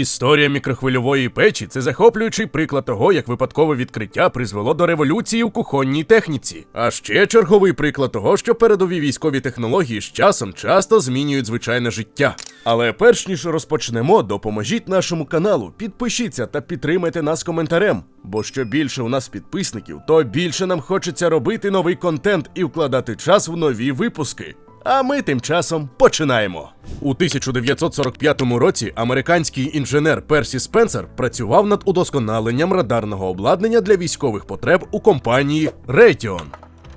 Історія мікрохвильової печі це захоплюючий приклад того, як випадкове відкриття призвело до революції у кухонній техніці. А ще черговий приклад того, що передові військові технології з часом часто змінюють звичайне життя. Але перш ніж розпочнемо, допоможіть нашому каналу, підпишіться та підтримайте нас коментарем. Бо що більше у нас підписників, то більше нам хочеться робити новий контент і вкладати час в нові випуски. А ми тим часом починаємо. У 1945 році американський інженер Персі Спенсер працював над удосконаленням радарного обладнання для військових потреб у компанії Raytheon.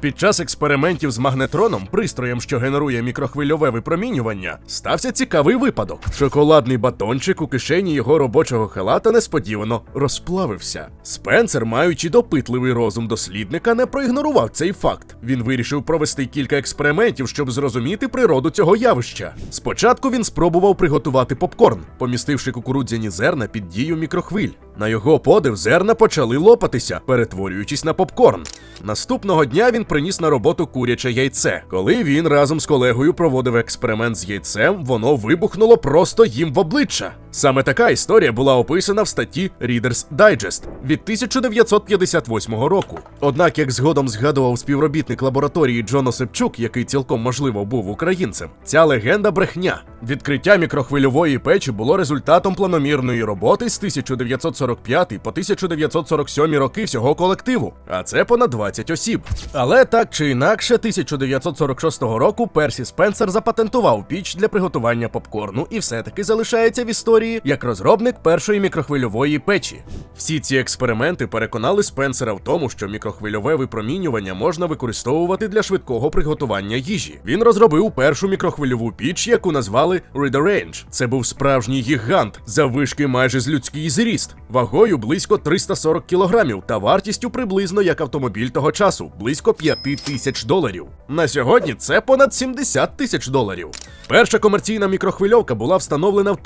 Під час експериментів з магнетроном, пристроєм, що генерує мікрохвильове випромінювання, стався цікавий випадок. Шоколадний батончик у кишені його робочого халата несподівано розплавився. Спенсер, маючи допитливий розум дослідника, не проігнорував цей факт. Він вирішив провести кілька експериментів, щоб зрозуміти природу цього явища. Спочатку він спробував приготувати попкорн, помістивши кукурудзяні зерна під дію мікрохвиль. На його подив зерна почали лопатися, перетворюючись на попкорн. Наступного дня він приніс на роботу куряче яйце. Коли він разом з колегою проводив експеримент з яйцем, воно вибухнуло просто їм в обличчя. Саме така історія була описана в статті Reader's Digest від 1958 року. Однак, як згодом згадував співробітник лабораторії Джон Осипчук, який цілком можливо був українцем, ця легенда брехня. Відкриття мікрохвильової печі було результатом планомірної роботи з 1945 по 1947 роки всього колективу, а це понад 20 осіб. Але так чи інакше, 1946 року Персі Спенсер запатентував піч для приготування попкорну і все-таки залишається в історії як розробник першої мікрохвильової печі. Всі ці експерименти переконали Спенсера в тому, що мікрохвильове випромінювання можна використовувати для швидкого приготування їжі. Він розробив першу мікрохвильову піч, яку назвали Range. Це був справжній гігант, заввишки майже з людський зріст, вагою близько 340 кілограмів та вартістю приблизно як автомобіль того часу близько 5 тисяч доларів. На сьогодні це понад 70 тисяч доларів. Перша комерційна мікрохвильовка була встановлена в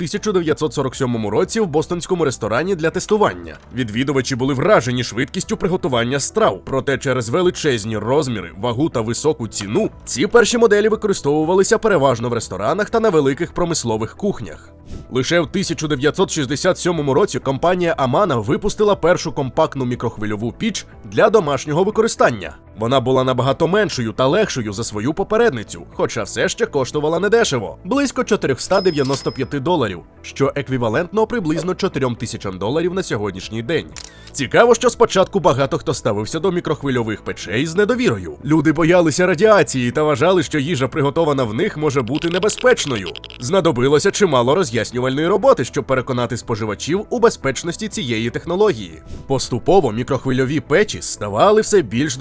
1947 році в бостонському ресторані для тестування. Відвідувачі були вражені швидкістю приготування страв, проте через величезні розміри, вагу та високу ціну ці перші моделі використовувалися переважно в ресторанах та на великих промислових кухнях. Лише в 1967 році компанія Амана випустила першу компактну мікрохвильову піч для домашнього використання. Вона була набагато меншою та легшою за свою попередницю, хоча все ще коштувала недешево близько 495 доларів, що еквівалентно приблизно 4 тисячам доларів на сьогоднішній день. Цікаво, що спочатку багато хто ставився до мікрохвильових печей з недовірою. Люди боялися радіації та вважали, що їжа, приготована в них, може бути небезпечною. Знадобилося чимало роз'яснювальної роботи, щоб переконати споживачів у безпечності цієї технології. Поступово мікрохвильові печі ставали все більш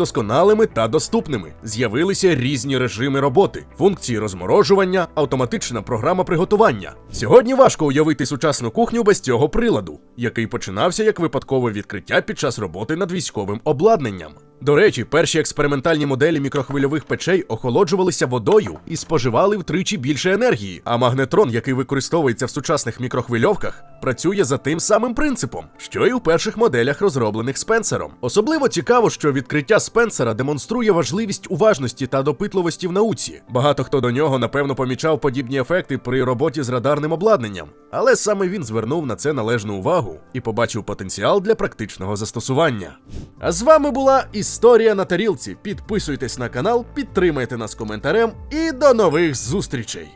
досконалими та доступними. З'явилися різні режими роботи, функції розморожування, автоматична програма приготування. Сьогодні важко уявити сучасну кухню без цього приладу, який починався як випадкове відкриття під час роботи над військовим обладнанням. До речі, перші експериментальні моделі мікрохвильових печей охолоджувалися водою і споживали втричі більше енергії. А магнетрон, який використовується в сучасних мікрохвильовках, працює за тим самим принципом, що і у перших моделях, розроблених Спенсером. Особливо цікаво, що відкриття Спенсера демонструє важливість уважності та допитливості в науці. Багато хто до нього напевно помічав подібні ефекти при роботі з радарним обладнанням, але саме він звернув на це належну увагу і побачив потенціал для практичного застосування. А з вами була історія на тарілці. Підписуйтесь на канал, підтримайте нас коментарем і до нових зустрічей!